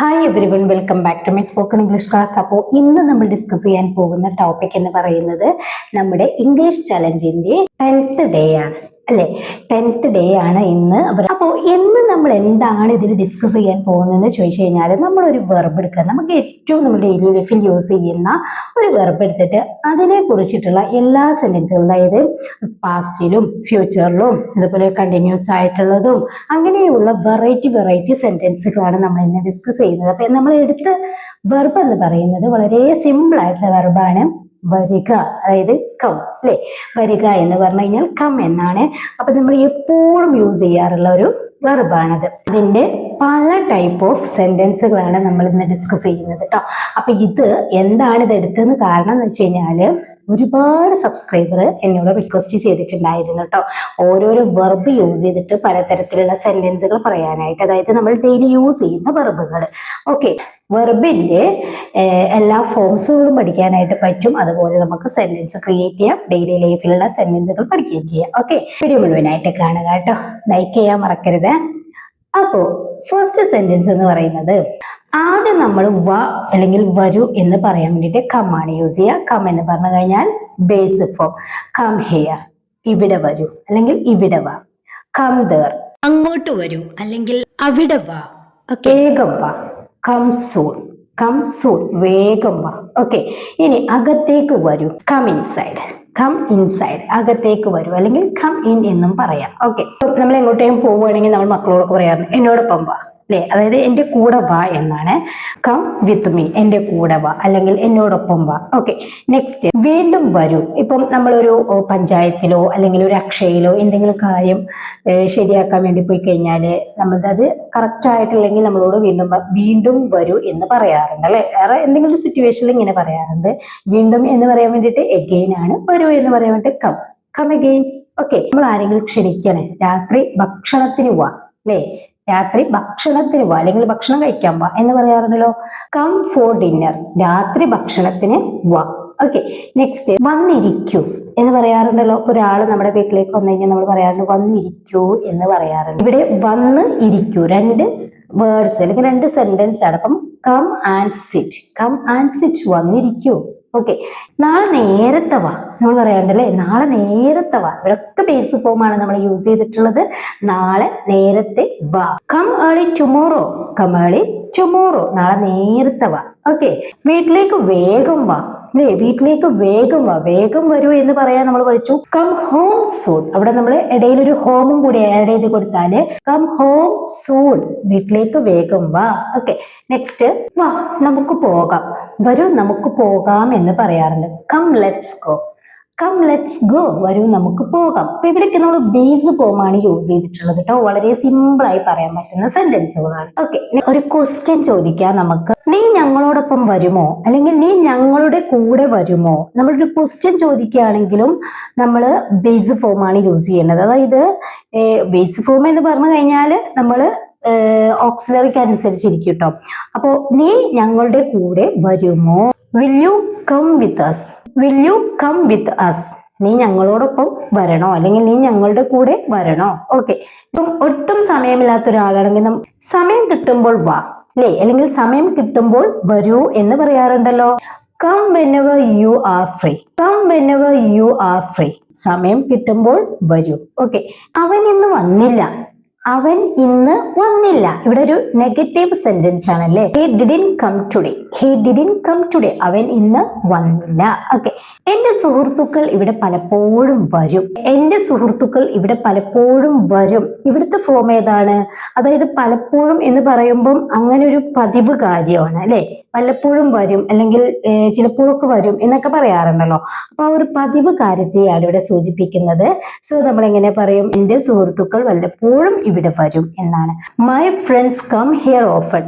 Hi everyone welcome back to my spoken English class അപ്പോൾ ഇന്ന് നമ്മൾ ഡിസ്കസ് ചെയ്യാൻ പോകുന്ന ടോപ്പിക് എന്ന് പറയുന്നത് നമ്മുടെ ഇംഗ്ലീഷ് ചലഞ്ചിന്റെ ടെൻത്ത് ഡേ ആണ്. അല്ലെ? ടെൻത്ത് ഡേ ആണ് ഇന്ന്. അപ്പോൾ ഇന്ന് നമ്മൾ എന്താണ് ഇതിൽ ഡിസ്കസ് ചെയ്യാൻ പോകുന്നതെന്ന് ചോദിച്ചു കഴിഞ്ഞാൽ നമ്മളൊരു വെർബ് എടുക്കുക. നമുക്ക് ഏറ്റവും നമ്മൾ ഡെയിലി ലൈഫിൽ യൂസ് ചെയ്യുന്ന ഒരു വെർബ് എടുത്തിട്ട് അതിനെ കുറിച്ചിട്ടുള്ള എല്ലാ സെന്റൻസുകളും അതായത് പാസ്റ്റിലും ഫ്യൂച്ചറിലും അതുപോലെ കണ്ടിന്യൂസ് ആയിട്ടുള്ളതും അങ്ങനെയുള്ള വെറൈറ്റി വെറൈറ്റി സെന്റൻസുകളാണ് നമ്മൾ ഇന്ന് ഡിസ്കസ് ചെയ്യുന്നത്. അപ്പോൾ നമ്മൾ എടുത്ത വെർബ് എന്ന് പറയുന്നത് വളരെ സിമ്പിൾ ആയിട്ടുള്ള വെർബാണ് വരിക. അതായത് കം അല്ലെ വരിക എന്ന് പറഞ്ഞു കഴിഞ്ഞാൽ കം എന്നാണ്. അപ്പൊ നമ്മൾ എപ്പോഴും യൂസ് ചെയ്യാറുള്ള ഒരു വെർബാണത് അതിന്റെ പല ടൈപ്പ് ഓഫ് സെന്റൻസുകളാണ് നമ്മൾ ഇന്ന് ഡിസ്കസ് ചെയ്യുന്നത് കേട്ടോ അപ്പൊ ഇത് എന്താണ് ഇത് എടുത്തതെന്ന് കാരണം എന്ന് വെച്ച് കഴിഞ്ഞാൽ ഒരുപാട് സബ്സ്ക്രൈബർ എന്നോട് റിക്വസ്റ്റ് ചെയ്തിട്ടുണ്ടായിരുന്നു കേട്ടോ ഓരോരോ വെർബ് യൂസ് ചെയ്തിട്ട് പലതരത്തിലുള്ള സെന്റൻസുകൾ പറയാനായിട്ട്. അതായത് നമ്മൾ ഡെയിലി യൂസ് ചെയ്യുന്ന വെർബുകൾ ഓക്കെ വെർബിന്റെ എല്ലാ ഫോംസുകളും പഠിക്കാനായിട്ട് പറ്റും. അതുപോലെ നമുക്ക് സെന്റൻസ് ക്രിയേറ്റ് ചെയ്യാം. ഡെയിലി ലൈഫിലുള്ള സെന്റൻസുകൾ പഠിക്കുകയും ചെയ്യാം. ഓക്കെ വീഡിയോ മുഴുവനായിട്ട് കാണുക കേട്ടോ ലൈക്ക് ചെയ്യാൻ മറക്കരുത്. അപ്പോൾ ഫസ്റ്റ് സെന്റൻസ് എന്ന് പറയുന്നത് ആദ്യം നമ്മൾ വ അല്ലെങ്കിൽ വരൂ എന്ന് പറയാൻ വേണ്ടിയിട്ട് കം ആണ് യൂസ് ചെയ്യുക. കം എന്ന് പറഞ്ഞു കഴിഞ്ഞാൽ ബേസ് ഫോം കം ഹിയർ ഇവിടെ വരൂ. അല്ലെങ്കിൽ ഇവിടെ വാ. കം ദർ അങ്ങോട്ട് വരൂ. അല്ലെങ്കിൽ അവിടെ വാ. വേഗം വാ. കം സൂൺ കം സൂൺ വേഗം വാ. ഓക്കെ ഇനി അകത്തേക്ക് വരൂ. കം ഇൻസൈഡ് കം ഇൻസൈഡ് അകത്തേക്ക് വരൂ. അല്ലെങ്കിൽ കം ഇൻ എന്നും പറയാം. ഓക്കെ നമ്മൾ എങ്ങോട്ടേക്കും പോവുകയാണെങ്കിൽ നമ്മൾ മക്കളോടൊക്കെ പറയാറുണ്ട് എന്നോടൊപ്പം വാ. അല്ലേ അതായത് എന്റെ കൂടെ വാ എന്നാണ്. കം വിത്ത് മീ എന്റെ കൂടെ വാ. അല്ലെങ്കിൽ എന്നോടൊപ്പം വാ. ഓക്കെ നെക്സ്റ്റ് വീണ്ടും വരൂ. ഇപ്പം നമ്മളൊരു പഞ്ചായത്തിലോ അല്ലെങ്കിൽ ഒരു അക്ഷയയിലോ എന്തെങ്കിലും കാര്യം ശരിയാക്കാൻ വേണ്ടി പോയി കഴിഞ്ഞാൽ നമ്മളത് കറക്റ്റ് ആയിട്ടില്ലെങ്കിൽ നമ്മളോട് വീണ്ടും വീണ്ടും വരൂ എന്ന് പറയാറുണ്ട് അല്ലെ? വേറെ എന്തെങ്കിലും സിറ്റുവേഷനിൽ ഇങ്ങനെ പറയാറുണ്ട്. വീണ്ടും എന്ന് പറയാൻ വേണ്ടിയിട്ട് എഗെയിൻ ആണ്. വരൂ എന്ന് പറയാൻ വേണ്ടി കം കം എഗെയിൻ ഓക്കെ നമ്മൾ ആരെങ്കിലും ക്ഷണിക്കണേ രാത്രി ഭക്ഷണത്തിന് വാ അല്ലേ രാത്രി ഭക്ഷണത്തിന് പോവാ. അല്ലെങ്കിൽ ഭക്ഷണം കഴിക്കാൻ പോവാ. എന്ന് പറയാറുണ്ടല്ലോ. കം ഫോർ ഡിന്നർ രാത്രി ഭക്ഷണത്തിന് വാ ഓക്കെ നെക്സ്റ്റ് വന്നിരിക്കൂ എന്ന് പറയാറുണ്ടല്ലോ. ഒരാൾ നമ്മുടെ വീട്ടിലേക്ക് വന്നു കഴിഞ്ഞാൽ നമ്മൾ പറയാറുണ്ട് വന്നിരിക്കൂ എന്ന് പറയാറുണ്ട്. ഇവിടെ വന്ന് ഇരിക്കൂ. രണ്ട് വേർഡ്സ് അല്ലെങ്കിൽ രണ്ട് സെന്റൻസ് ആണ്. അപ്പം come and sit come and sit വന്നിരിക്കൂ. Okay നാളെ നേരത്തെ വാ. നമ്മൾ പറയാണ്ടല്ലേ നാളെ നേരത്തെ വാ. ഇവരൊക്കെ ബേസ് ഫോമാണ് നമ്മൾ യൂസ് ചെയ്തിട്ടുള്ളത്. നാളെ നേരത്തെ വാ. Come early tomorrow come early tomorrow നാളെ നേരത്തെ വാ. ഓക്കെ വീട്ടിലേക്ക് വേഗം വാ. അല്ലേ? വീട്ടിലേക്ക് വേഗം വാ. വേഗം വരൂ എന്ന് പറയാൻ നമ്മൾ പഠിച്ചു. കം ഹോം സൂൺ അവിടെ നമ്മൾ ഇടയിൽ ഒരു ഹോമും കൂടി ആഡ് ചെയ്ത് കൊടുത്താൽ കം ഹോം സൂൺ വീട്ടിലേക്ക് വേഗം വാ. ഓക്കെ നെക്സ്റ്റ് വാ. നമുക്ക് പോകാം. വരൂ നമുക്ക് പോകാം എന്ന് പറയാറുണ്ട്. Come let's go come let's go വരൂ നമുക്ക് പോകാം. അപ്പൊ ഇവിടേക്ക് നമ്മൾ ബേസ് ഫോമാണ് യൂസ് ചെയ്തിട്ടുള്ളത് കേട്ടോ വളരെ സിമ്പിൾ ആയി പറയാൻ പറ്റുന്ന സെന്റൻസുകളാണ് ഓക്കെ ഒരു ക്വസ്റ്റ്യൻ ചോദിക്കാം നമുക്ക്. നീ ഞങ്ങളോടൊപ്പം വരുമോ? അല്ലെങ്കിൽ നീ ഞങ്ങളുടെ കൂടെ വരുമോ? നമ്മളൊരു ക്വസ്റ്റ്യൻ ചോദിക്കുകയാണെങ്കിലും നമ്മൾ ബേസ് ഫോമാണ് യൂസ് ചെയ്യേണ്ടത് അതായത് ബേസ് ഫോം എന്ന് പറഞ്ഞു കഴിഞ്ഞാൽ നമ്മൾ ഓക്സിലറിക്ക് അനുസരിച്ചിരിക്കും കേട്ടോ അപ്പോൾ നീ ഞങ്ങളുടെ കൂടെ വരുമോ? Will you come with us will you come with us നീ ഞങ്ങളോടൊപ്പം വരണോ? അല്ലെങ്കിൽ നീ ഞങ്ങളുടെ കൂടെ വരണോ? ഓക്കെ ഇപ്പം ഒട്ടും സമയമില്ലാത്ത ഒരാളാണെങ്കിൽ സമയം കിട്ടുമ്പോൾ വാ. അല്ലേ അല്ലെങ്കിൽ സമയം കിട്ടുമ്പോൾ വരൂ എന്ന് പറയാറുണ്ടല്ലോ. Come whenever you are free come whenever you are free സമയം കിട്ടുമ്പോൾ വരൂ. ഓക്കെ അവൻ ഇന്ന് വന്നില്ല. അവൻ ഇന്ന് വന്നില്ല. ഇവിടെ ഒരു നെഗറ്റീവ് സെന്റൻസ് ആണല്ലേ? He didn't come today he didn't come today അവൻ ഇന്ന് വന്നില്ല. ഓക്കെ എന്റെ സുഹൃത്തുക്കൾ ഇവിടെ പലപ്പോഴും വരും. എന്റെ സുഹൃത്തുക്കൾ ഇവിടെ പലപ്പോഴും വരും. ഇവിടുത്തെ ഫോം ഏതാണ്? അതായത് പലപ്പോഴും എന്ന് പറയുമ്പം അങ്ങനെ ഒരു പതിവ് കാര്യമാണ് അല്ലെ? വല്ലപ്പോഴും വരും അല്ലെങ്കിൽ ചിലപ്പോഴൊക്കെ വരും എന്നൊക്കെ പറയാറുണ്ടല്ലോ. അപ്പൊ ആ ഒരു പതിവ് കാര്യത്തെയാണ് ഇവിടെ സൂചിപ്പിക്കുന്നത്. സോ നമ്മൾ എങ്ങനെ പറയും? എന്റെ സുഹൃത്തുക്കൾ വല്ലപ്പോഴും ഇവിടെ വരും എന്നാണ്. My friends come here often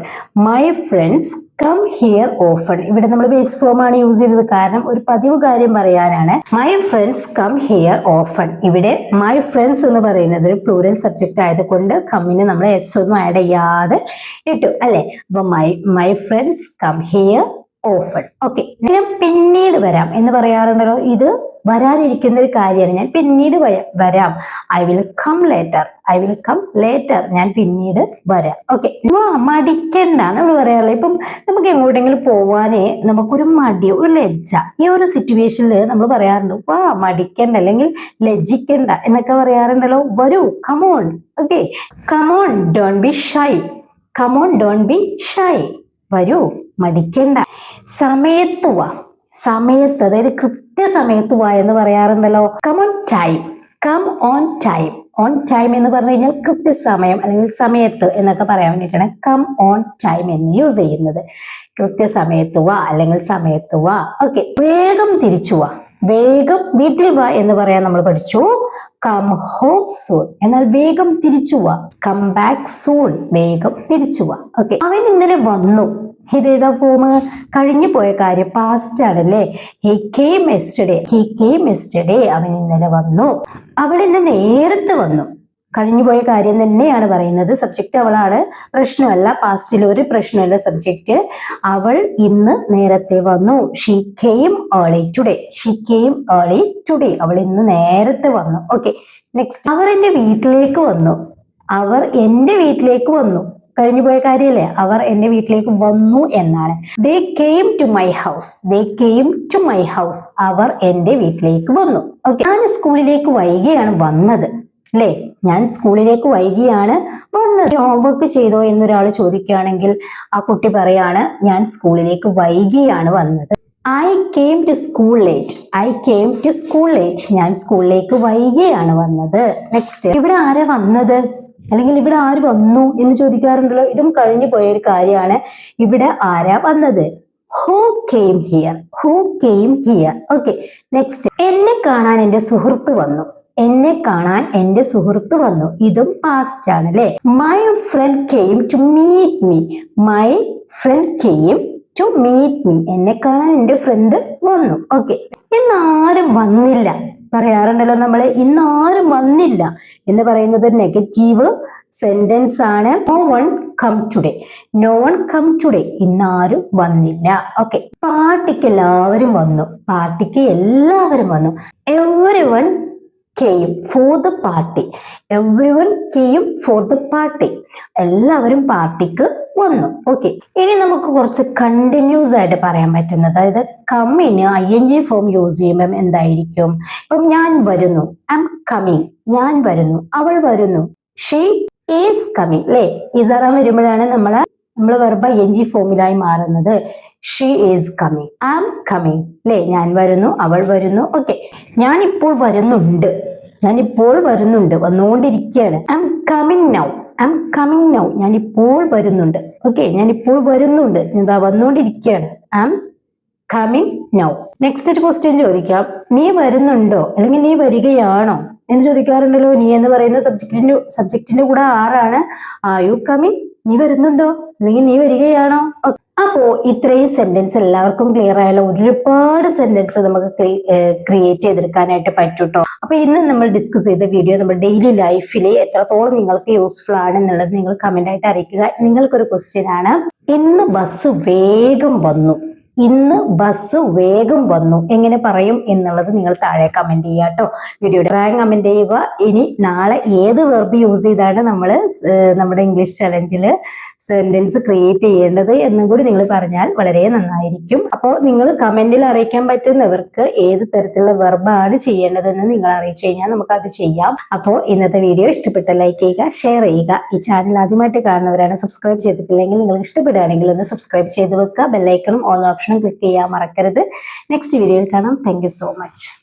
my friends come here often ഇവിടെ നമ്മൾ ബേസ് ഫോം ആണ് യൂസ് ചെയ്തത്. കാരണം ഒരു പതിവ് കാര്യം പറയാനാണ്. My friends come here often ഇവിടെ മൈ ഫ്രണ്ട്സ് എന്ന് പറയുന്നത് ഒരു പ്ലൂറൽ സബ്ജക്റ്റ് ആയതുകൊണ്ട് കമ്മിന് നമ്മൾ എസ് ഒന്നും ആഡ് ചെയ്യാതെ ഇട്ടു. അല്ലെ? അപ്പൊ my my friends come here often okay ഞാൻ പിന്നീട് വരാം. എന്ന് പറയാറുണ്ടല്ലോ ഇത് വരാനിരിക്കുന്ന ഒരു കാര്യമാണ്. ഞാൻ പിന്നീട് വരാം. I will come later I will come later ഞാൻ പിന്നീട് വരാം. ഓക്കെ മടിക്കണ്ട നമ്മൾ പറയാറില്ല? ഇപ്പം നമുക്ക് എങ്ങോട്ടെങ്കിലും പോവാനേ നമുക്കൊരു മടി ഒരു ലജ്ജ ഈ ഒരു സിറ്റുവേഷനിൽ നമ്മൾ പറയാറുണ്ട് വാ മടിക്കണ്ട അല്ലെങ്കിൽ ലജ്ജിക്കണ്ട എന്നൊക്കെ പറയാറുണ്ടല്ലോ. വരൂ. Come on okay come on don't be shy come on don't be shy വരൂ. മടിക്കണ്ട. സമയത്ത് വാ. സമയത്ത് അതായത് കൃത്യസമയത്ത് വാ എന്ന് പറയാറുണ്ടല്ലോ. On time come on time on time എന്ന് പറഞ്ഞു കഴിഞ്ഞാൽ കൃത്യസമയം അല്ലെങ്കിൽ സമയത്ത് എന്നൊക്കെ പറയാൻ വേണ്ടിയിട്ടാണ് കം ഓൺ ടൈം എന്ന് യൂസ് ചെയ്യുന്നത്. കൃത്യസമയത്ത് വാ അല്ലെങ്കിൽ സമയത്ത് വാ. ഓക്കെ വേഗം തിരിച്ചു വാ. വേഗം വീട്ടിൽ വാ എന്ന് പറയാൻ നമ്മൾ പഠിച്ചു. കം ഹോം സൂൺ എന്നാൽ വേഗം തിരിച്ചു വാ. കം ബാക്ക് സൂൺ വേഗം തിരിച്ചു വാ. ഓക്കെ അവൻ ഇന്നലെ വന്നു. ഇതേതാ ഫോം കഴിഞ്ഞു പോയ കാര്യം പാസ്റ്റ് ആണല്ലേ? He came yesterday he came yesterday അവൻ ഇന്നലെ വന്നു. അവൾ ഇന്ന് നേരത്തെ വന്നു. കഴിഞ്ഞു പോയ കാര്യം തന്നെയാണ് പറയുന്നത്. സബ്ജക്റ്റ് അവളാണ്. പ്രശ്നമല്ല. പാസ്റ്റിൽ ഒരു പ്രശ്നമല്ല. സബ്ജക്റ്റ് അവൾ ഇന്ന് നേരത്തെ വന്നു. ഷീ കെയും ഏളി ടുഡേ ഷീ കെയും ഏളി ടുഡേ അവൾ ഇന്ന് നേരത്തെ വന്നു. ഓക്കെ നെക്സ്റ്റ് അവർ എന്റെ വീട്ടിലേക്ക് വന്നു. അവർ എന്റെ വീട്ടിലേക്ക് വന്നു. കഴിഞ്ഞു പോയ കാര്യമല്ലേ അവർ എന്റെ വീട്ടിലേക്ക് വന്നു എന്നാണ്. They came to my house they came to my house അവർ എന്റെ വീട്ടിലേക്ക് വന്നു. ഓക്കെ ഞാൻ സ്കൂളിലേക്ക് വൈകിയാണ് വന്നത്. അല്ലേ? ഞാൻ സ്കൂളിലേക്ക് വൈകിയാണ് വന്നത്. ഹോംവർക്ക് ചെയ്തോ എന്നൊരാൾ ചോദിക്കുകയാണെങ്കിൽ ആ കുട്ടി പറയാണ് ഞാൻ സ്കൂളിലേക്ക് വൈകിയാണ് വന്നത്. I came to school late I came to school late ഞാൻ സ്കൂളിലേക്ക് വൈകിയാണ് വന്നത്. നെക്സ്റ്റ് ഇവിടെ ആരാ വന്നത്? അല്ലെങ്കിൽ ഇവിടെ ആര് വന്നു എന്ന് ചോദിക്കാറുണ്ടല്ലോ? ഇതും കഴിഞ്ഞു പോയ ഒരു കാര്യമാണ്. ഇവിടെ ആരാ വന്നത്? Who came here who came here okay next എന്നെ കാണാൻ എന്റെ സുഹൃത്ത് വന്നു. എന്നെ കാണാൻ എന്റെ സുഹൃത്ത് വന്നു. ഇതും പാസ്റ്റ് ആണ് അല്ലെ my friend came to meet me my friend came to meet me എന്നെ കാണാൻ എന്റെ ഫ്രണ്ട് വന്നു. ഓക്കെ ഇന്നാരും വന്നില്ല. പറയാറുണ്ടല്ലോ നമ്മൾ ഇന്നാരും വന്നില്ല എന്ന് പറയുന്നത് ഒരു നെഗറ്റീവ് സെന്റൻസ് ആണ്. No one come today no one come today ഇന്നാരും വന്നില്ല. ഓക്കെ പാർട്ടിക്ക് എല്ലാവരും വന്നു. പാർട്ടിക്ക് എല്ലാവരും വന്നു. Everyone came for the party everyone came for the party എല്ലാവരും പാർട്ടിക്ക് വന്നു. ഓക്കെ ഇനി നമുക്ക് കുറച്ച് കണ്ടിന്യൂസ് ആയിട്ട് പറയാൻ പറ്റുന്നത്. അതായത് കമ്മിന് I N G form use ചെയ്യുമ്പം എന്തായിരിക്കും? ഇപ്പം ഞാൻ വരുന്നു. ഐ എം കമ്മിങ് ഞാൻ വരുന്നു. അവൾ വരുന്നു. ഷീ ഈസ് കമ്മിങ് അല്ലേ ഈസാറാം വരുമ്പോഴാണ് നമ്മൾ നമ്മൾ വെറുപ്പ് ഐ എൻ ജി ഫോമിലായി മാറുന്നത്. She is coming I'm coming അല്ലേ ഞാൻ വരുന്നു അവൾ വരുന്നു. ഓക്കെ ഞാൻ ഇപ്പോൾ വരുന്നുണ്ട്. ഞാൻ ഇപ്പോൾ വരുന്നുണ്ട്. വന്നുകൊണ്ടിരിക്കുകയാണ്. I'm coming now I'm coming now ഞാൻ ഇപ്പോൾ വരുന്നുണ്ട്. ഓക്കെ ഞാൻ ഇപ്പോൾ വരുന്നുണ്ട്. എന്താ വന്നുകൊണ്ടിരിക്കുകയാണ്. I M coming now next ഒരു ക്വസ്റ്റ്യൻ ചോദിക്കാം. നീ വരുന്നുണ്ടോ? അല്ലെങ്കിൽ നീ വരികയാണോ? എന്ന് ചോദിക്കാറുണ്ടല്ലോ നീ എന്ന് പറയുന്ന സബ്ജക്റ്റിന്റെ സബ്ജക്റ്റിന്റെ കൂടെ ആറാണ്. ആ യു കമ്മിങ് നീ വരുന്നുണ്ടോ? അല്ലെങ്കിൽ നീ വരികയാണോ? അപ്പോ ഇത്രയും സെന്റൻസ് എല്ലാവർക്കും ക്ലിയർ ആയാലും? ഒരുപാട് സെന്റൻസ് നമുക്ക് ക്രിയേറ്റ് ചെയ്തെടുക്കാനായിട്ട് പറ്റൂട്ടോ? അപ്പൊ ഇന്ന് നമ്മൾ ഡിസ്കസ് ചെയ്ത വീഡിയോ നമ്മുടെ ഡെയിലി ലൈഫിൽ എത്രത്തോളം നിങ്ങൾക്ക് യൂസ്ഫുൾ ആണ് എന്നുള്ളത് നിങ്ങൾ കമന്റ് ആയിട്ട് അറിയിക്കുക. നിങ്ങൾക്കൊരു ക്വസ്റ്റ്യൻ ആണ്. ഇന്ന് ബസ് വേഗം വന്നു. ഇന്ന് ബസ് വേഗം വന്നു. എങ്ങനെ പറയും എന്നുള്ളത് നിങ്ങൾ താഴെ കമന്റ് ചെയ്യുക കേട്ടോ വീഡിയോയുടെ പ്രായം കമന്റ് ചെയ്യുക. ഇനി നാളെ ഏത് വെർബ് യൂസ് ചെയ്താണ് നമ്മൾ നമ്മുടെ ഇംഗ്ലീഷ് ചലഞ്ചിൽ സെന്റൻസ് ക്രിയേറ്റ് ചെയ്യേണ്ടത് എന്നും കൂടി നിങ്ങൾ പറഞ്ഞാൽ വളരെ നന്നായിരിക്കും. അപ്പോൾ നിങ്ങൾ കമന്റിൽ അറിയിക്കാൻ പറ്റുന്നവർക്ക് ഏത് തരത്തിലുള്ള വെർബാണ് ചെയ്യേണ്ടതെന്ന് നിങ്ങൾ അറിയിച്ചു കഴിഞ്ഞാൽ നമുക്ക് അത് ചെയ്യാം. അപ്പോൾ ഇന്നത്തെ വീഡിയോ ഇഷ്ടപ്പെട്ട ലൈക്ക് ചെയ്യുക ഷെയർ ചെയ്യുക. ഈ ചാനൽ ആദ്യമായിട്ട് കാണുന്നവരാണ് സബ്സ്ക്രൈബ് ചെയ്തിട്ടില്ലെങ്കിൽ നിങ്ങൾക്ക് ഇഷ്ടപ്പെടുകയാണെങ്കിൽ ഒന്ന് സബ്സ്ക്രൈബ് ചെയ്ത് വെക്കുക. ബെല്ലൈക്കണും ഓൾ ഓപ്ഷനും ക്ലിക്ക് ചെയ്യാൻ മറക്കരുത്. നെക്സ്റ്റ് വീഡിയോയിൽ കാണാം. Thank so much